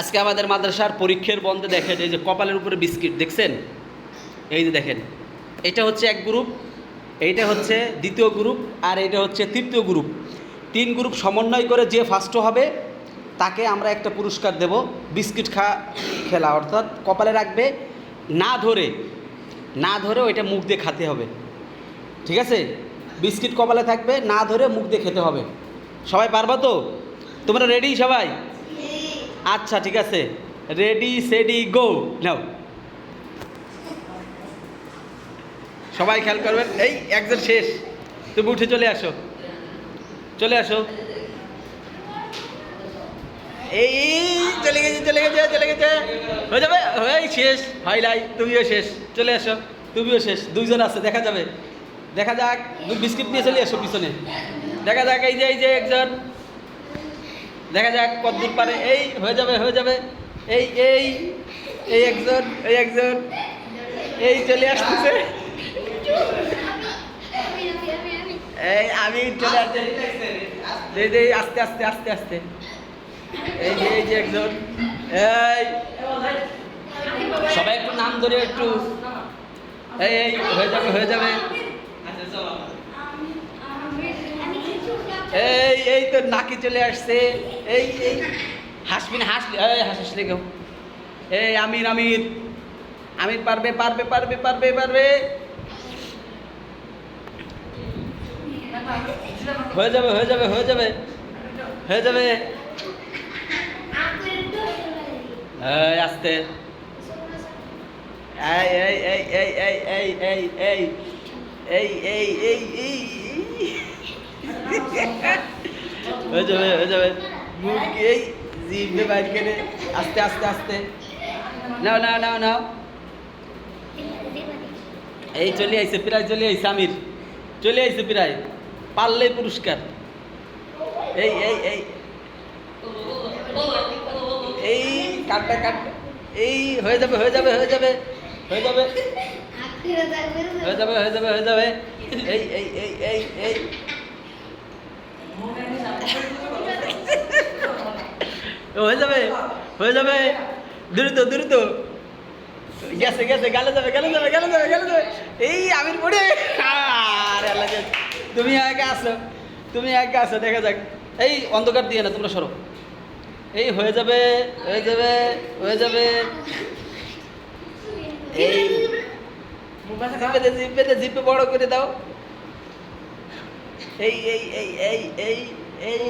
আজকে আমাদের মাদ্রাসার পরীক্ষার বন্ধে দেখেন, এই যে কপালের উপরে বিস্কিট, দেখছেন? এই যে দেখেন, এটা হচ্ছে এক গ্রুপ, এইটা হচ্ছে দ্বিতীয় গ্রুপ, আর এটা হচ্ছে তৃতীয় গ্রুপ। তিন গ্রুপ সমন্বয় করে যে ফার্স্ট হবে, তাকে আমরা একটা পুরস্কার দেব, বিস্কিট খা, খেলা, অর্থাৎ কপালে রাখবে, না ধরে না ধরে ওইটা মুখ দিয়ে খেতে হবে। ঠিক আছে? বিস্কিট কপালে থাকবে, না ধরে মুখ দিয়ে খেতে হবে। সবাই পারবা তো? তোমরা রেডি সবাই? আচ্ছা ঠিক আছে। Ready steady go now. সবাই খেয়াল করবেন, এই একজন শেষ। তুমি উঠে চলে আসো। চলে আসো। এই, চলে গেছে চলে গেছে চলে গেছে। হয়ে যাবে? এই শেষ। হয় নাই তুমিও শেষ। চলে আসো। তুমিও শেষ। দুইজন আছে, দেখা যাবে। দেখা যাক বিস্কিট নিয়ে চলে আসো পিছনে। দেখা যাক, এই যে এই যে একজন। দেখা যাক কত দূর পারে। এই হয়ে যাবে হয়ে যাবে। এই এই এই একজন এই একজন। এই চলে আসতেছে। এই আমি চলে আসতে এই যে আস্তে আস্তে আস্তে আস্তে। এই যে এই যে একজন। এই। সবাই একটু নাম ধরে একটু। এই এই হয়ে যাবে হয়ে যাবে। এই এই তো নাকি চলে আসছে? এই এই। হাসবি না হাসলি, এই, হাসলি কেউ? এই, আমির আমির। আমির পারবে পারবে পারবে পারবে পারবে। হয়ে যাবে হয়ে যাবে হয়ে যাবে। হয়ে যাবে। এই, আস্তে। এই এই এই এই এই এই এই। এই এই এই এই এই। হয়ে যাবে হয়ে যাবে মুখ এই জিভে বাইর করে আস্তে আস্তে আস্তে। নাও নাও নাও নাও। এই চলে আইছে প্রায় চলে আইছে আমির। চলে আইছে প্রায়। পারলেই পুরস্কার। এই এই এই। এই কাটটা কাটটা। এই হয়ে যাবে হয়ে যাবে হয়ে যাবে হয়ে যাবে। হয়ে যাবে হয়ে যাবে হয়ে যাবে। এই এই এই এই এই। হয়ে যাবে হয়ে যাবে। দ্রুত দ্রুত। গেছে গেছে গেলে যাবে গেলে যাবে গেলে যাবে গেলে যাবে। এই আমির পড়ে আরে আল্লাহ তুমি একা আসো তুমি একা আসো দেখা যাক। এই অন্ধকার দিয়ে না তোমরা সরো। এই হয়ে যাবে হয়ে যাবে হয়ে যাবে। এই। জিপে জিপে জিপে বড় করে দাও। এই এই এই এই এই এই